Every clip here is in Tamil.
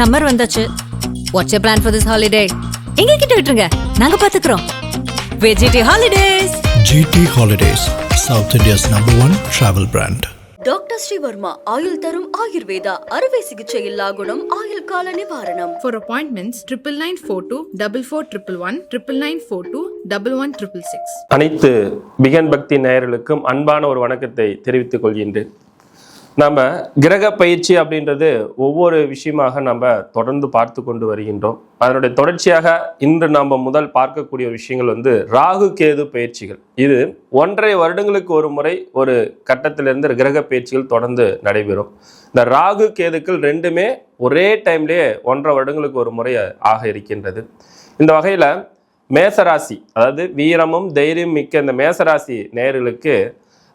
சம்மர் வந்தாச்சு. What's you plan for this holiday எங்க கிட்ட விட்டுருங்க. நாங்க பாத்துக்கிறோம். வெஜிடி holidays GT Holidays, South India's number one travel brand. Doctor Srivarma ஆயுள் தரும் ஆயுர்வேதா அறுவை சிகிச்சை இல்லா குணம் ஆயுள் கால நிவாரணம் For appointments, triple nine four two double four triple one triple nine four two double one triple six. அனைத்து பிகன் பக்தி நேயர்களுக்கும் அன்பான ஒரு வணக்கத்தை தெரிவித்துக் கொள்கின்றேன். நம்ம கிரக பயிற்சி அப்படின்றது ஒவ்வொரு விஷயமாக நம்ம தொடர்ந்து பார்த்து கொண்டு வருகின்றோம். அதனுடைய தொடர்ச்சியாக இன்று நாம் முதல் பார்க்கக்கூடிய விஷயங்கள் வந்து ராகு கேது பயிற்சிகள். இது ஒன்றரை வருடங்களுக்கு ஒரு முறை ஒரு கட்டத்திலிருந்து கிரக பயிற்சிகள் தொடர்ந்து நடைபெறும். இந்த ராகு கேதுக்கள் ரெண்டுமே ஒரே டைம்லேயே ஒன்றரை வருடங்களுக்கு ஒரு முறை ஆக இருக்கின்றது. இந்த வகையில் மேசராசி அதாவது வீரமும் தைரியம் மிக்க இந்த மேசராசி நேயர்களுக்கு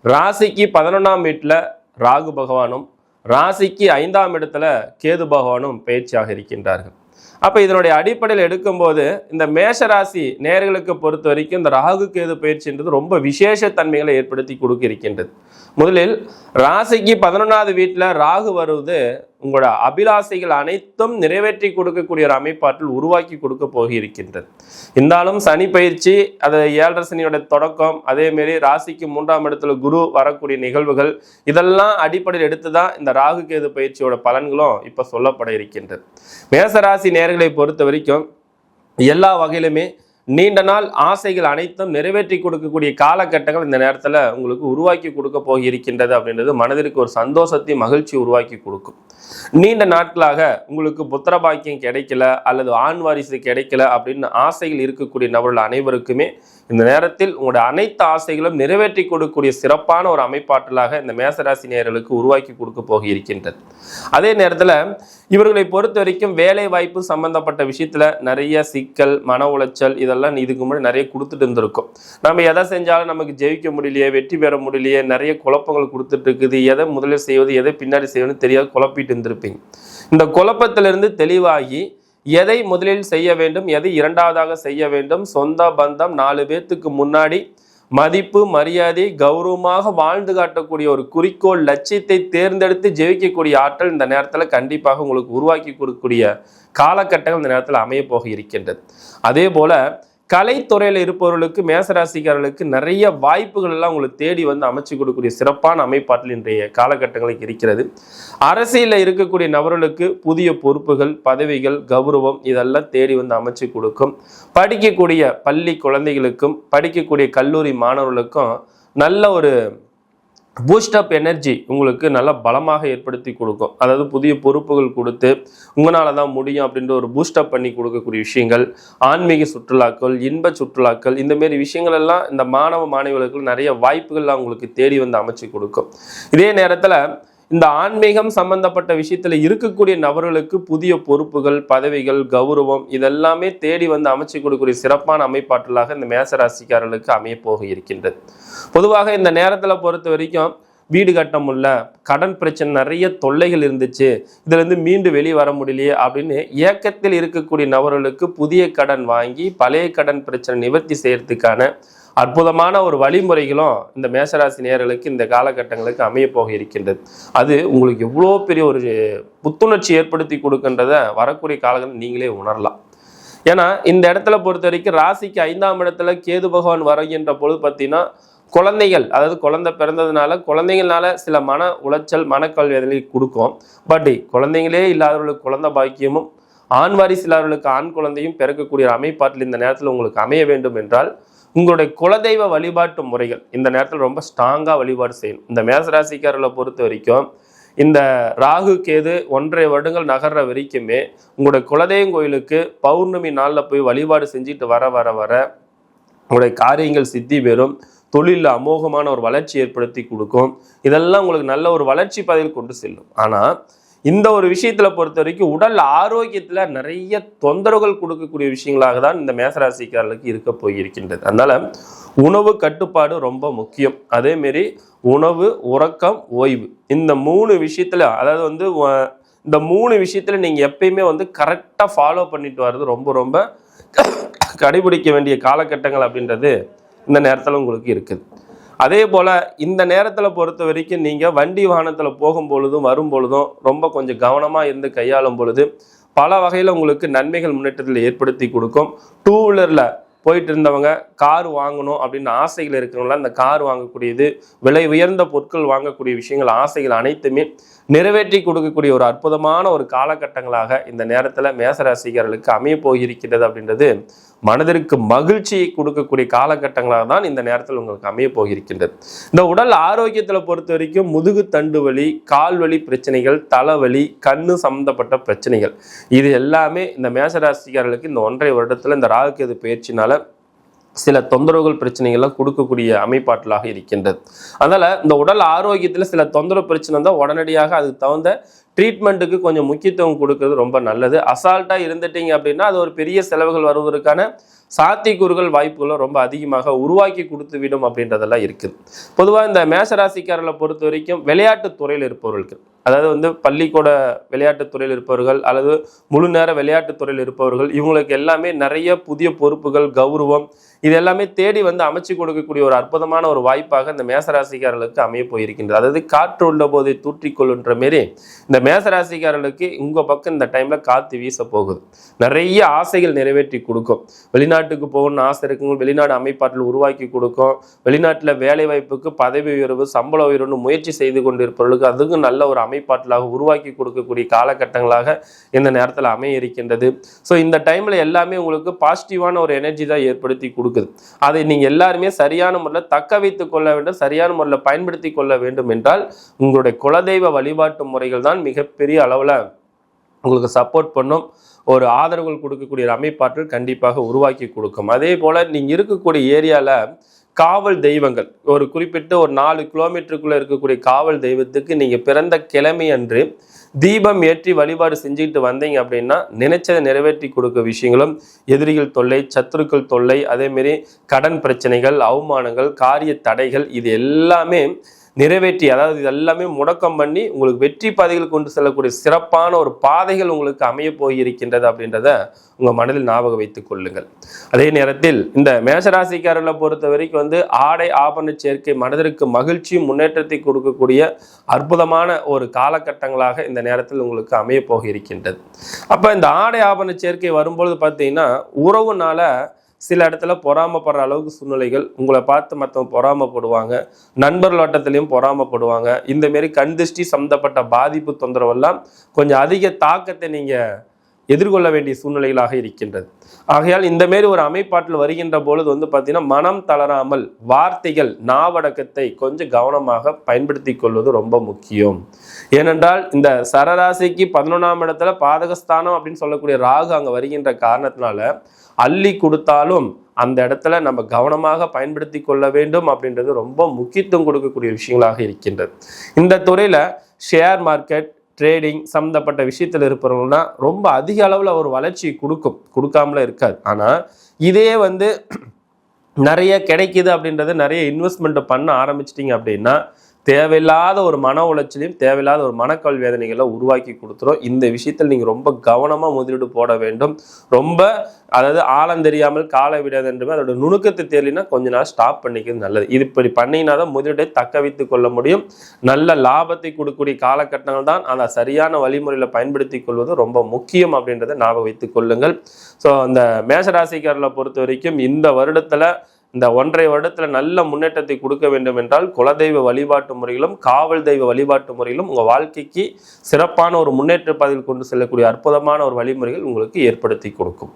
ராசிக்கு பதினொன்றாம் வீட்டில் ராகு பகவானும் ராசிக்கு ஐந்தாம் இடத்துல கேது பகவானும் பயிற்சியாக இருக்கின்றார்கள். அப்போ இதனுடைய அடிப்படையில் எடுக்கும்போது இந்த மேஷராசி நேர்களுக்கு பொறுத்த வரைக்கும் இந்த ராகு கேது பயிற்சின்றது ரொம்ப விசேஷ தன்மைகளை ஏற்படுத்தி கொடுக்க இருக்கின்றது முதலில் ராசிக்கு பதினொன்றாவது வீட்டில் ராகு வருவது உங்களோட அபிலாசைகள் அனைத்தும் நிறைவேற்றி கொடுக்கக்கூடிய ஒரு அமைப்பாற்றல் உருவாக்கி கொடுக்க போகிருக்கின்றது இருந்தாலும் சனி பயிற்சி அது ஏழரை சனியோட தொடக்கம் அதேமாரி ராசிக்கு மூன்றாம் இடத்துல குரு வரக்கூடிய நிகழ்வுகள் இதெல்லாம் அடிப்படையில் எடுத்து தான் இந்த ராகு கேது பயிற்சியோட பலன்களும் இப்போ சொல்லப்பட இருக்கின்றது. மேசராசி நேர்களை பொறுத்த வரைக்கும் எல்லா வகையிலுமே நீண்ட நாள் ஆசைகள் அனைத்தும் நிறைவேற்றி கொடுக்கக்கூடிய காலகட்டங்கள் இந்த நேரத்தில் உங்களுக்கு உருவாக்கி கொடுக்க போக இருக்கின்றது அப்படின்றது மனதிற்கு ஒரு சந்தோஷத்தையும் மகிழ்ச்சி உருவாக்கி கொடுக்கும். நீண்ட நாட்களாக உங்களுக்கு புத்திர பாக்கியம் கிடைக்கல அல்லது ஆண் வாரிசு கிடைக்கல அப்படின்னு ஆசைகள் இருக்கக்கூடிய நபர்கள் அனைவருக்குமே இந்த நேரத்தில் உங்களுடைய அனைத்து ஆசைகளும் நிறைவேற்றி கொடுக்கக்கூடிய சிறப்பான ஒரு அமைப்பாற்றலாக இந்த மேசராசி நேயர்களுக்கு உருவாக்கி கொடுக்க போக இருக்கின்றது அதே நேரத்தில் இவர்களை பொறுத்த வரைக்கும் வேலை வாய்ப்பு சம்பந்தப்பட்ட விஷயத்தில் நிறைய சிக்கல் மன உளைச்சல் இதெல்லாம் இதுக்கு முன்னாடி நிறைய கொடுத்துட்டு இருந்திருக்கும். நம்ம எதை செஞ்சாலும் நமக்கு ஜெயிக்க முடியலையே வெற்றி பெற முடியலையே நிறைய குழப்பங்கள் கொடுத்துட்டு இருக்குது. எதை முதலில் செய்வது எதை பின்னாடி செய்வதுன்னு தெரியாது குழப்பிட்டு இருந்திருப்பீங்க. இந்த குழப்பத்திலிருந்து தெளிவாகி எதை முதலில் செய்ய வேண்டும் எதை இரண்டாவதாக செய்ய வேண்டும் சொந்த பந்தம் நாலு பேர்த்துக்கு முன்னாடி மதிப்பு மரியாதை கௌரவமாக வாழ்ந்து காட்டக்கூடிய ஒரு குறிக்கோள் லட்சியத்தை தேர்ந்தெடுத்து ஜெயிக்கக்கூடிய ஆற்றல் இந்த நேரத்தில் கண்டிப்பாக உங்களுக்கு உருவாக்கி கொடுக்கக்கூடிய காலகட்டங்கள் இந்த நேரத்தில் அமைய போக இருக்கின்றது. அதே போல கலைத்துறையில் இருப்பவர்களுக்கு மேசராசிக்காரர்களுக்கு நிறைய வாய்ப்புகள் எல்லாம் உங்களுக்கு தேடி வந்து அமைச்சு கொடுக்கக்கூடிய சிறப்பான அமைப்பாற்றல் இன்றைய காலகட்டங்களுக்கு இருக்கிறது. அரசியலில் இருக்கக்கூடிய நபர்களுக்கு புதிய பொறுப்புகள் பதவிகள் கௌரவம் இதெல்லாம் தேடி வந்து அமைச்சு கொடுக்கும். படிக்கக்கூடிய பள்ளி குழந்தைகளுக்கும் படிக்கக்கூடிய கல்லூரி மாணவர்களுக்கும் நல்ல ஒரு பூஸ்டப் எனர்ஜி உங்களுக்கு நல்ல பலமாக ஏற்படுத்தி கொடுக்கும். அதாவது புதிய பொறுப்புகள் கொடுத்து உங்களால் தான் முடியும் அப்படின்ற ஒரு பூஸ்டப் பண்ணி கொடுக்கக்கூடிய விஷயங்கள் ஆன்மீக சுற்றுலாக்கள் இன்ப சுற்றுலாக்கள் இந்தமாரி விஷயங்கள் எல்லாம் இந்த மாணவ மாணவிகளுக்கு நிறைய வாய்ப்புகள்லாம் உங்களுக்கு தேடி வந்து அமைச்சு கொடுக்கும். இதே நேரத்தில் இந்த ஆன்மீகம் சம்பந்தப்பட்ட விஷயத்துல இருக்கக்கூடிய நபர்களுக்கு புதிய பொறுப்புகள் பதவிகள் கௌரவம் இதெல்லாமே தேடி வந்து அமைச்சு கொடுக்கக்கூடிய சிறப்பான அமைப்பாற்றலாக இந்த மேசராசிக்காரர்களுக்கு அமைய போக இருக்கின்றது. பொதுவாக இந்த நேரத்தில் பொறுத்த வரைக்கும் வீடு கட்ட முடியல கடன் பிரச்சனை நிறைய தொல்லைகள் இருந்துச்சு இதுல இருந்து மீண்டு வெளியே வர முடியலையே அப்படின்னு ஏக்கத்தில் இருக்கக்கூடிய நபர்களுக்கு புதிய கடன் வாங்கி பழைய கடன் பிரச்சனை நிவர்த்தி செய்யறதுக்கான அற்புதமான ஒரு வழிமுறைகளும் இந்த மேசராசி நேர்களுக்கு இந்த காலகட்டங்களுக்கு அமைய போக இருக்கின்றது. அது உங்களுக்கு எவ்வளோ பெரிய ஒரு புத்துணர்ச்சி ஏற்படுத்தி கொடுக்கின்றத வரக்கூடிய காலங்கள் நீங்களே உணரலாம். ஏன்னா இந்த இடத்துல பொறுத்த வரைக்கும் ராசிக்கு ஐந்தாம் இடத்துல கேது பகவான் வருகின்ற பொழுது பார்த்தீங்கன்னா குழந்தைகள் அதாவது குழந்தை பிறந்ததுனால குழந்தைங்களால சில மன உளைச்சல் மனக்கல்வி கொடுக்கும். பட் குழந்தைங்களே இல்லாதவர்களுக்கு குழந்தை பாக்கியமும் ஆண் வாரிசு இல்லாதவர்களுக்கு ஆண் குழந்தையும் பிறக்கக்கூடிய அமைப்பாட்டில் இந்த நேரத்தில் உங்களுக்கு அமைய வேண்டும் என்றால் உங்களுடைய குலதெய்வ வழிபாட்டு முறைகள் இந்த நேரத்தில் ரொம்ப ஸ்ட்ராங்காக வழிபாடு செய்யணும். இந்த மேசராசிக்காரர்களை பொறுத்த வரைக்கும் இந்த ராகு கேது ஒன்றரை வருடங்கள் நகர்ற வரைக்குமே உங்களுடைய குலதெய்வம் கோயிலுக்கு பௌர்ணமி நாளில் போய் வழிபாடு செஞ்சுட்டு வர வர வர உங்களுடைய காரியங்கள் சித்தி பெறும். தொழிலில் அமோகமான ஒரு வளர்ச்சி ஏற்படுத்தி கொடுக்கும். இதெல்லாம் உங்களுக்கு நல்ல ஒரு வளர்ச்சி பாதையில் கொண்டு செல்லும். ஆனால் இந்த ஒரு விஷயத்தில் பொறுத்த வரைக்கும் உடல் ஆரோக்கியத்தில் நிறைய தொந்தரவுகள் கொடுக்கக்கூடிய விஷயங்களாக தான் இந்த மேசராசிக்காரர்களுக்கு இருக்க போயிருக்கின்றது. அதனால் உணவு கட்டுப்பாடு ரொம்ப முக்கியம். அதேமாரி உணவு உறக்கம் ஓய்வு. இந்த மூணு விஷயத்தில் அதாவது வந்து இந்த மூணு விஷயத்தில் நீங்கள் எப்பயுமே வந்து கரெக்டாக ஃபாலோ பண்ணிட்டு வர்றது ரொம்ப ரொம்ப கடைபிடிக்க வேண்டிய காலகட்டங்கள் அப்படின்றது இந்த நேரத்தில் உங்களுக்கு இருக்குது. அதே போல் இந்த நேரத்தில் பொறுத்த வரைக்கும் நீங்கள் வண்டி வாகனத்தில் போகும் பொழுதும் வரும் பொழுதும் ரொம்ப கொஞ்சம் கவனமாக இருந்து கையாளும் பொழுது பல வகையில் உங்களுக்கு நன்மைகள் முன்னேற்றத்தில் ஏற்படுத்தி கொடுக்கும். டூ வீலரில் போயிட்டு இருந்தவங்க கார் வாங்கணும் அப்படின்னு ஆசைகள் இருக்கிறவங்களாம் இந்த கார் வாங்கக்கூடியது விலை உயர்ந்த பொருட்கள் வாங்கக்கூடிய விஷயங்கள் ஆசைகள் அனைத்துமே நிறைவேற்றி கொடுக்கக்கூடிய ஒரு அற்புதமான ஒரு காலகட்டங்களாக இந்த நேரத்தில் மேசராசிகர்களுக்கு அமைய போயிருக்கிறது அப்படின்றது மனதிற்கு மகிழ்ச்சியை கொடுக்கக்கூடிய காலகட்டங்களாக தான் இந்த நேரத்தில் உங்களுக்கு அமைய போகிருக்கின்றது இந்த உடல் ஆரோக்கியத்தில் பொறுத்த வரைக்கும் முதுகு தண்டு வலி கால் வலி பிரச்சனைகள் தலைவலி கண்ணு சம்பந்தப்பட்ட பிரச்சனைகள். இது எல்லாமே இந்த மேசராசிக்காரர்களுக்கு இந்த ஒன்றரை வருடத்தில் இந்த ராகுக்கேது பயிற்சினால சில தொந்தரவுகள் பிரச்சனைகள்லாம் கொடுக்கக்கூடிய அமைப்பாற்றலாக இருக்கின்றது. அதனால இந்த உடல் ஆரோக்கியத்தில் சில தொந்தரவு பிரச்சனை இருந்தால் உடனடியாக அதுக்கு தகுந்த ட்ரீட்மெண்ட்டுக்கு கொஞ்சம் முக்கியத்துவம் கொடுக்கறது ரொம்ப நல்லது. அசால்ட்டாக இருந்துட்டீங்க அப்படின்னா அது ஒரு பெரிய செலவுகள் வருவதற்கான சாத்தியக்கூறுகள் வாய்ப்புகளும் ரொம்ப அதிகமாக உருவாக்கி கொடுத்து விடும் அப்படின்றதெல்லாம் இருக்குது. பொதுவாக இந்த மேசராசிக்காரர்களை பொறுத்த வரைக்கும் விளையாட்டுத் துறையில் இருப்பவர்களுக்கு அதாவது வந்து பள்ளிக்கூட விளையாட்டுத் துறையில் இருப்பவர்கள் அல்லது முழு நேர விளையாட்டுத் துறையில் இருப்பவர்கள் இவங்களுக்கு எல்லாமே நிறைய புதிய பொறுப்புகள் கௌரவம் இது எல்லாமே தேடி வந்து அமைச்சு கொடுக்கக்கூடிய ஒரு அற்புதமான ஒரு வாய்ப்பாக இந்த மேசராசிக்காரர்களுக்கு அமைய போயிருக்கின்றது. அதாவது காற்று உள்ள போதை தூற்றிக்கொள்ளுன்ற மாரி இந்த மேசராசிக்காரர்களுக்கு உங்க பக்கம் இந்த டைம்ல காத்து வீச போகுது. நிறைய ஆசைகள் நிறைவேற்றி கொடுக்கும். வெளிநாட்டுக்கு போகணும்னு ஆசை இருக்குங்க. வெளிநாடு அமைப்பாற்றல் உருவாக்கி கொடுக்கும். வெளிநாட்டில் வேலை வாய்ப்புக்கு பதவி உயர்வு சம்பள உயர்வுன்னு முயற்சி செய்து கொண்டிருப்பவர்களுக்கு அதுக்கும் நல்ல ஒரு அமைப்பாற்றலாக உருவாக்கி கொடுக்கக்கூடிய காலகட்டங்களாக இந்த நேரத்தில் அமைய இருக்கின்றது ஸோ இந்த டைமில் எல்லாமே உங்களுக்கு பாசிட்டிவான ஒரு எனர்ஜி தான் ஏற்படுத்தி கொடுக்குது. அதை நீங்கள் எல்லாருமே சரியான முறையில் தக்க வைத்துக் கொள்ள வேண்டும் சரியான முறையில் பயன்படுத்தி கொள்ள வேண்டும் என்றால் உங்களுடைய குலதெய்வ வழிபாட்டு முறைகள் தான் மிகப்பெரிய அளவில் உங்களுக்கு சப்போர்ட் பண்ணும். ஒரு ஆதரவுகள் கொடுக்கக்கூடிய ஒரு அமைப்பாற்றல் கண்டிப்பாக உருவாக்கி கொடுக்கும். அதே போல் நீங்கள் இருக்கக்கூடிய ஏரியாவில் காவல் தெய்வங்கள் ஒரு குறிப்பிட்ட ஒரு நாலு கிலோமீட்டருக்குள்ளே இருக்கக்கூடிய காவல் தெய்வத்துக்கு நீங்கள் பிறந்த கிழமை அன்று தீபம் ஏற்றி வழிபாடு செஞ்சுக்கிட்டு வந்தீங்க அப்படின்னா நினைச்சதை நிறைவேற்றி கொடுக்க விஷயங்களும் எதிரிகள் தொல்லை சத்துருக்கள் தொல்லை அதேமாரி கடன் பிரச்சனைகள் அவமானங்கள் காரிய தடைகள் இது எல்லாமே நிறைவேற்றி அதாவது இது எல்லாமே முடக்கம் பண்ணி உங்களுக்கு வெற்றி பாதைகள் கொண்டு செல்லக்கூடிய சிறப்பான ஒரு பாதைகள் உங்களுக்கு அமைய போயிருக்கின்றது அப்படின்றத உங்கள் மனதில் ஞாபகம் வைத்துக் கொள்ளுங்கள். அதே நேரத்தில் இந்த மேஷராசிக்காரர்களை பொறுத்த வரைக்கும் வந்து ஆடை ஆபரண சேர்க்கை மனதிற்கு மகிழ்ச்சியும் முன்னேற்றத்தை கொடுக்கக்கூடிய அற்புதமான ஒரு காலகட்டங்களாக இந்த நேரத்தில் உங்களுக்கு அமைய போக இருக்கின்றது அப்போ இந்த ஆடை ஆபரண சேர்க்கை வரும்பொழுது பார்த்தீங்கன்னா உறவுனால சில இடத்துல பொறாமப்படுற அளவுக்கு சூழ்நிலைகள் உங்களை பார்த்து மற்றவங்க பொறாமப்படுவாங்க நண்பர்கள் வட்டத்திலையும் பொறாமப்படுவாங்க. இந்த மாரி கண் திருஷ்டி சம்மந்தப்பட்ட பாதிப்பு தொந்தரவெல்லாம் கொஞ்சம் அதிக தாக்கத்தை நீங்கள் எதிர்கொள்ள வேண்டிய சூழ்நிலைகளாக இருக்கின்றது. ஆகையால் இந்த மாரி ஒரு அமைப்பாட்டில் வருகின்ற பொழுது வந்து பார்த்தீங்கன்னா மனம் தளராமல் வார்த்தைகள் நாவடக்கத்தை கொஞ்சம் கவனமாக பயன்படுத்தி கொள்வது ரொம்ப முக்கியம். ஏனென்றால் இந்த சரராசிக்கு பதினொன்றாம் இடத்துல பாதகஸ்தானம் அப்படின்னு சொல்லக்கூடிய ராகு அங்கே வருகின்ற காரணத்தினால அள்ளி கொடுத்தாலும் அந்த இடத்துல நம்ம கவனமாக பயன்படுத்தி கொள்ள வேண்டும் அப்படின்றது ரொம்ப முக்கியத்துவம் கொடுக்கக்கூடிய விஷயங்களாக இருக்கின்றது. இந்த துறையில் ஷேர் மார்க்கெட் ட்ரேடிங் சம்மந்தப்பட்ட விஷயத்தில் இருப்பவங்கன்னா ரொம்ப அதிக அளவில் ஒரு வளர்ச்சி கொடுக்கும். கொடுக்காமல இருக்காது. ஆனால் இதே வந்து நிறைய கிடைக்குது அப்படின்றது நிறைய இன்வெஸ்ட்மெண்ட்டை பண்ண ஆரம்பிச்சிட்டிங்க அப்படின்னா தேவையில்லாத ஒரு மன உளைச்சலையும் தேவையில்லாத ஒரு மனக்கல் வேதனைகளை உருவாக்கி கொடுத்துரும். இந்த விஷயத்தில் நீங்கள் ரொம்ப கவனமாக முதலீடு போட வேண்டும். ரொம்ப அதாவது ஆழம் தெரியாமல் காலை விடாதுன்றமே அதோட நுணுக்கத்தை தெரியலனா கொஞ்ச நாள் ஸ்டாப் பண்ணிக்கிறது நல்லது. இது இப்படி பண்ணினா தான் முதலீடை தக்க வைத்துக் கொள்ள முடியும். நல்ல லாபத்தை கொடுக்கக்கூடிய காலகட்டங்கள் தான் அதை சரியான வழிமுறையில் பயன்படுத்தி கொள்வது ரொம்ப முக்கியம் அப்படின்றத ஞாபகம் வைத்துக் கொள்ளுங்கள். ஸோ அந்த மேஷராசிக்காரர்களை பொறுத்த வரைக்கும் இந்த வருடத்தில் இந்த ஒன்றரை வருடத்தில் நல்ல முன்னேற்றத்தை கொடுக்க வேண்டும் என்றால் குலதெய்வ வழிபாட்டு முறையிலும் காவல் தெய்வ வழிபாட்டு முறையிலும் உங்கள் வாழ்க்கைக்கு சிறப்பான ஒரு முன்னேற்ற பாதையில் கொண்டு செல்லக்கூடிய அற்புதமான ஒரு வழிமுறைகள் உங்களுக்கு ஏற்படுத்தி கொடுக்கும்.